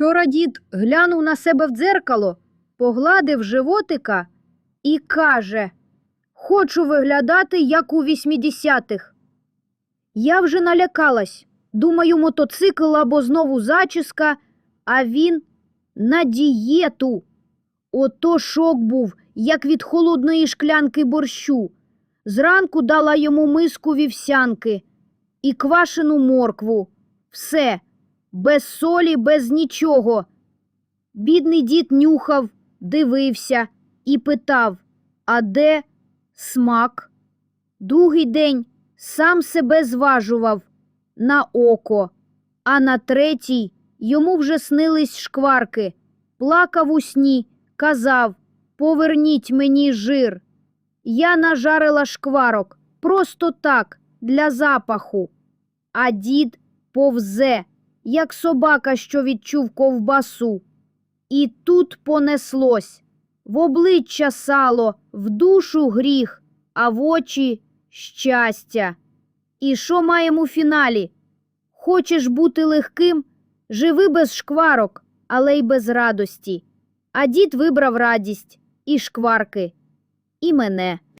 Вчора дід глянув на себе в дзеркало, погладив животика і каже: Хочу виглядати, як у 80-х. Я вже налякалась. Думаю, мотоцикл або знову зачіска, а він на дієту. Ото шок був, як від холодної шклянки борщу. Зранку дала йому миску вівсянки і квашену моркву. Все, без солі, без нічого. Бідний дід нюхав, дивився і питав, а де смак? Другий день сам себе зважував на око, а на третій йому вже снились шкварки. Плакав у сні, казав Поверніть мені жир. Я нажарила шкварок просто так, для запаху. А дід повзе, як собака, що відчув ковбасу. І тут понеслось в обличчя сало, в душу гріх, а в очі щастя. І що маємо у фіналі? Хочеш бути легким? Живи без шкварок, але й без радості. А дід вибрав радість і шкварки, і мене.